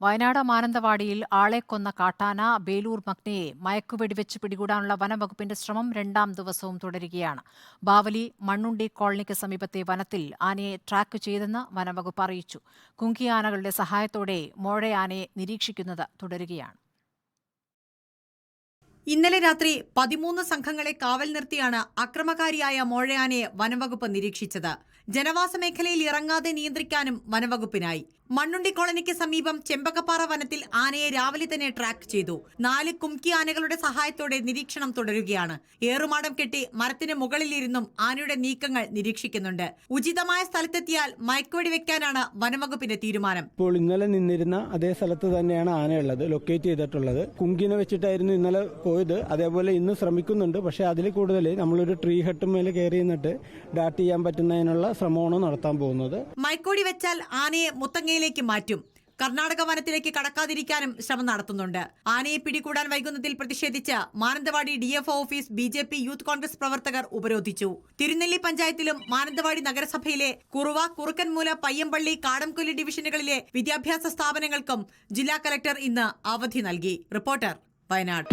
വയനാട് മാനന്തവാടിയിൽ ആളെ കൊന്ന കാട്ടാന ബേലൂർ മഗ്നയെ മയക്കുവെടിവെച്ച് പിടികൂടാനുള്ള വനംവകുപ്പിന്റെ ശ്രമം രണ്ടാം ദിവസവും തുടരുകയാണ്. ബാവലി മണ്ണുണ്ടി കോളനിക്ക് സമീപത്തെ വനത്തിൽ ആനയെ ട്രാക്ക് ചെയ്തെന്ന് വനംവകുപ്പ് അറിയിച്ചു. കുങ്കിയാനകളുടെ സഹായത്തോടെ മോഴയാനയെ നിരീക്ഷിക്കുന്നത് തുടരുകയാണ്. ഇന്നലെ രാത്രി പതിമൂന്ന് സംഘങ്ങളെ കാവൽ നിർത്തിയാണ് അക്രമകാരിയായ മോഴയാനയെ വനംവകുപ്പ് നിരീക്ഷിച്ചത്. ജനവാസ മേഖലയിൽ ഇറങ്ങാതെ നിയന്ത്രിക്കാനും വനംവകുപ്പിനായി. മണ്ണുണ്ടി കോളനിക്ക് സമീപം ചെമ്പക്കപ്പാറ വനത്തിൽ ആനയെ രാവിലെ തന്നെ ട്രാക്ക് ചെയ്തു. നാല് കുംകി ആനകളുടെ സഹായത്തോടെ നിരീക്ഷണം തുടരുകയാണ്. ഏറുമാടം കെട്ടി മരത്തിന് മുകളിലിരുന്നും ആനയുടെ നീക്കങ്ങൾ നിരീക്ഷിക്കുന്നുണ്ട്. ഉചിതമായ സ്ഥലത്തെത്തിയാൽ മയക്കുവെടി വെക്കാനാണ് വനംവകുപ്പിന്റെ തീരുമാനം. ഇപ്പോൾ ഇന്നലെ നിന്നിരുന്ന അതേ സ്ഥലത്ത് തന്നെയാണ് ആനയുള്ളത്. ലൊക്കേറ്റ് ചെയ്തിട്ടുള്ളത്. കുങ്കിനെ വെച്ചിട്ടായിരുന്നു ഇന്നലെ പോയത്. അതേപോലെ ഇന്ന് ശ്രമിക്കുന്നുണ്ട്. പക്ഷെ അതിൽ കൂടുതൽ നമ്മളൊരു ട്രീ ഹട്ടും മേലെ കയറി നിന്നിട്ട് ഡാറ്റ് ചെയ്യാൻ പറ്റുന്നതിനുള്ള ശ്രമമാണ് നടത്താൻ പോകുന്നത്. മയക്കോടി വെച്ചാൽ ആനയെ മുത്തങ്ങയിലേക്ക് മാറ്റും. കർണാടക വനത്തിലേക്ക് കടക്കാതിരിക്കാനും ശ്രമം നടത്തുന്നുണ്ട്. ആനയെ പിടികൂടാൻ വൈകുന്നതിൽ പ്രതിഷേധിച്ച് Mananthavady D F office B J P youth Congress പ്രവർത്തകർ ഉപരോധിച്ചു. തിരുനെല്ലി പഞ്ചായത്തിലും മാനന്തവാടി നഗരസഭയിലെ കുറുവ കുറുക്കൻമൂല പയ്യമ്പള്ളി കാടംകൊല്ലി ഡിവിഷനുകളിലെ വിദ്യാഭ്യാസ സ്ഥാപനങ്ങൾക്കും ജില്ലാ കലക്ടർ ഇന്ന് അവധി നൽകി. റിപ്പോർട്ടർ വയനാട്.